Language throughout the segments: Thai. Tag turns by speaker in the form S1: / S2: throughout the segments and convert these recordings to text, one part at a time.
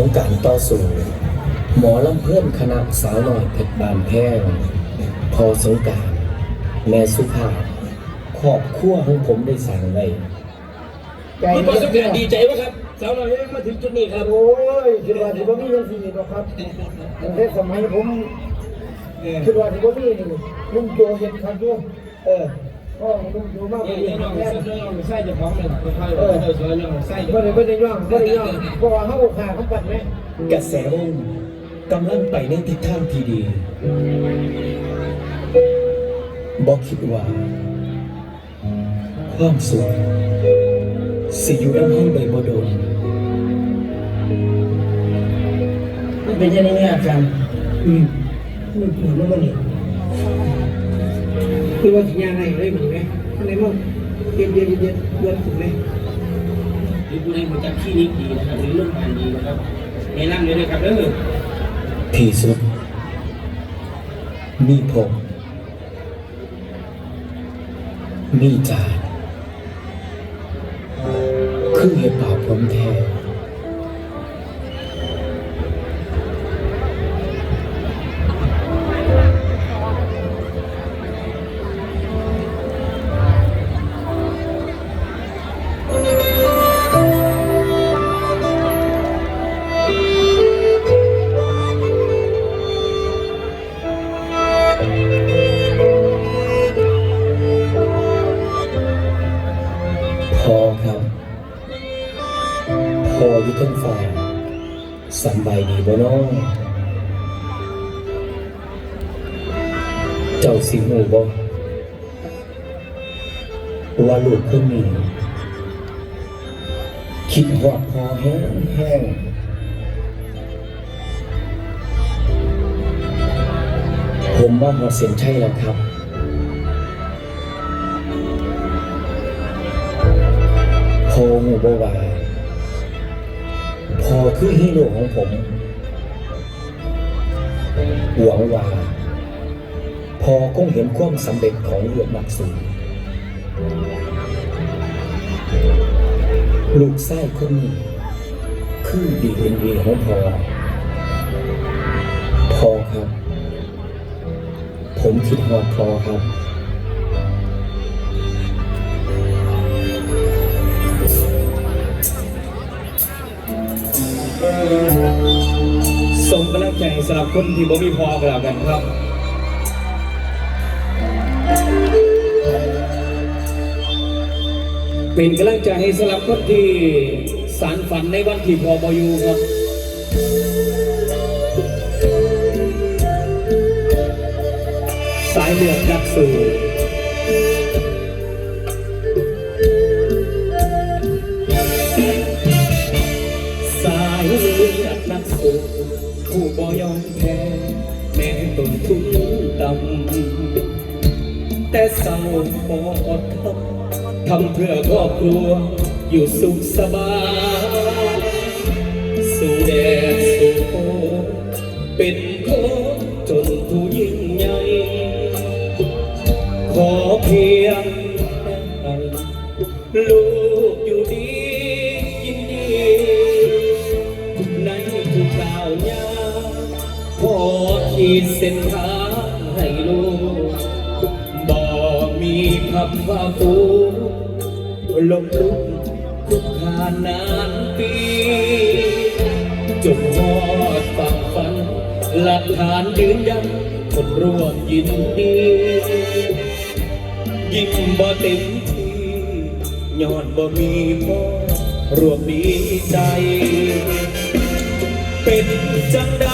S1: ของการต่อสู้หมอลำเพื่อนคณะสาวน้อยเพชรบานแพงพอสงกรารแม่สุภาพครอบครัวของผมได้สั่งไว้
S2: ใจ
S3: มีประสบการณ์ดีใจวะครับสาวน้อยมาถึงจุดนี้ครับ
S2: โอ้ยคิดว่าที่ผมมียังสี่หรอกครับตั้งแต่สมัยผมคิดว่าที่ผมมีนี่ลุงโจเห็นครับด้วยเออ ก็ลุงโจมากกว่า
S3: ยว
S2: นี้
S3: เดี๋ยว
S2: ค
S3: น้
S2: รั
S3: อง
S2: บ
S3: ไส้จะพร้อมเลยคอยๆเออสวยน้องไส้
S2: ไม่ได้ไม่ได้ย่องไม่ได้ย่องเพราะว่าเขาขาเขาปัดไหม
S1: กระแสวงกำลังไปในทิศทางที่ดีบอกคิดว่า ความสุขสิอยู่น้ำห้องใดบ่โดน
S2: มันเป็นยังไงเนี่ยอาจารย์อืมมันเหมือนว่ามันนี่ คือว่าสัญญาอะไรอะไรเหมือนไหมอะไรมั่งเย็นเย็นเย็นเย็นเย็นถูกไหม
S3: หรือผู้ใดมาจากที่นี้ดีนะครับหรือเรื่องงานดีนะครับแนะนำเลยนะครับเด้อ
S1: ที่สุดมีผมมีจานคือเหตุเปล่าผมแท้ เจ้าสิหูบ่ว่าลูกคนนี้คิดหอดพอแห้งแห้งผมว่าหอดเสียนใช่แล้วครับ พอหูบว่าพอคือฮีโร่ของผม หวังว่า พอคงเห็นความสำเร็จของเรือนักสูลูกไส้คนนี้คือดีเอ็นเอของพอพอครับ ผมคิดหอดพอครับ
S3: ส่งกำลังใจสำหรับคนที่บ่มีพอกันแล้วกันครับเป็นกำลังใจให้สำหรับคนที่สารฝันในวันที่พอบอยู่ครับสายเลือดนักสู้ส บ่ยอมแพ้แม้ต้นทุนต่ำแต่เศร้าบ่อดทนทำเพื่อครอบครัวอยู่สุขสบายสู่แดดสู่ฝนเป็นคนจนผู้ยิ่งใหญ่ขอเพียง ขีดเส้นทางให้ลูกบ่มีคำว่าฟูลมลุกคุกคานนานปีจนหอดฝั่งฝัน หลักฐานยืนยันคนร่วมยินดียิ่งบ่เต็มที่ย้อนบ่มีพ่อรวมมีใจ เป็นจังใด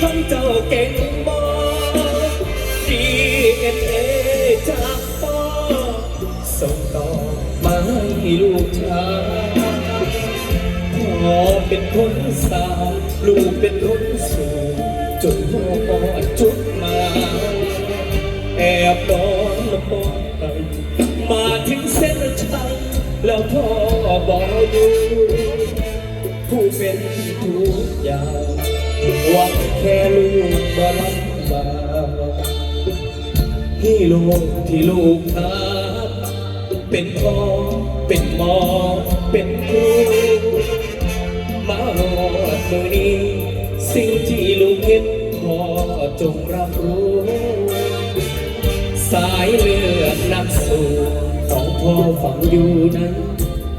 S3: ของเจ้าเก่งบ่ดีเอ็นเอจากพ่อส่งต่อมาให้ลูกชายพ่อเป็นคนสาวลูกเป็นคนสูงจนพ่อจุดมาแอบนอนละมองไปมาถึงเส้นชัยแล้วพ่อบอกอยู่ผู้เป็นทุกอย่าง หวังแค่ลูกบ่ลำบากที่ลูกที่ลูกทักเป็นพ่อเป็นหมอเป็นครูมือนี้ สิ่งที่ลูกเห็นขอจงรับรู้ สายเลือดนักสู้ของพ่อฝังอยู่นั้น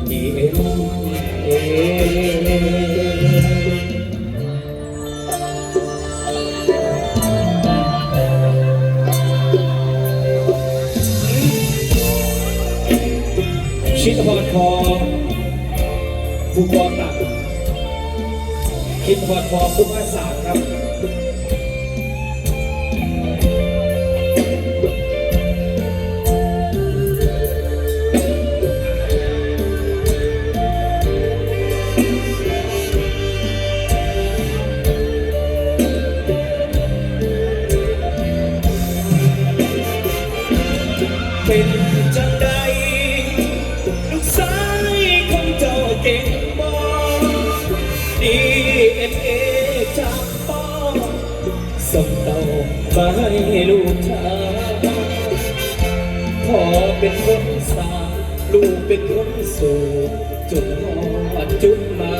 S3: ดีเอ็นเอ ชิตพรทอผู้กองตัดคิดพรทอผู้ว่าสามครับ เต่ามาให้ลูกชายพ่อเป็นคนสาลูกเป็นคนสู่จุดหอดจุดมา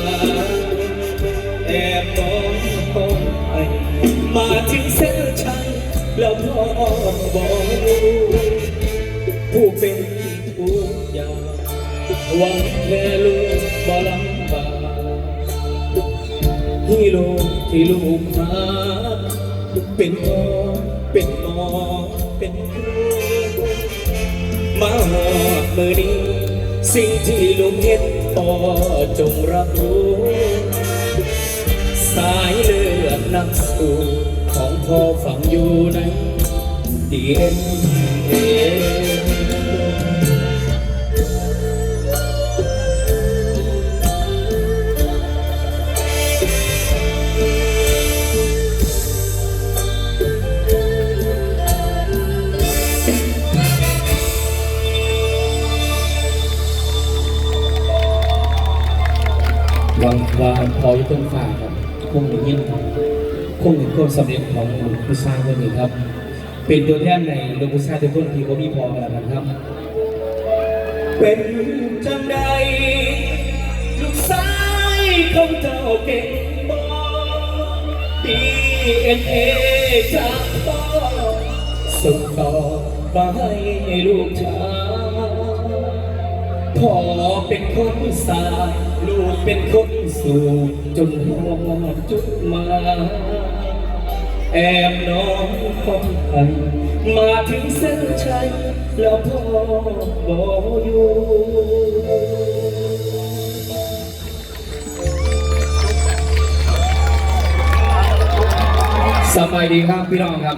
S3: แอบมองพ่อไปมาถึงเส้นชัยแล้วพ่อบอกผู้เป็นผู้ยาหวังแค่ลูกบ่ลำบากฮีโร่ที่ลูกหา เป็นพ่อเป็นหมอเป็นครูมาหอดมือนี้ สิ่งที่ลูกเห็นพ่อจงรับรู้ สายเลือดนักสู้ของพ่อฝังอยู่ในดีเอ็นเอ ว่าพออยู่ตรงฝ่าครับคงได้ยินคงเห็นความสำเร็จของผู้ชายคนนี้ครับ เป็นตัวแทนในโลกผู้ชายทุกคนที่เขามีพอกันแล้วนะครับ เป็นจังใดลูกชายของเจ้าเก่งบอดีเอ็นเอจากพ่อส่งต่อมาให้ลูกชาย พ่อเป็นคนสาลูกเป็นคนสู่จนหอดจุดมาแอบน้องคนไทยมาถึงเส้นชัยแล้วพ่อบอกอยู่สบายดีครับพี่น้องครับ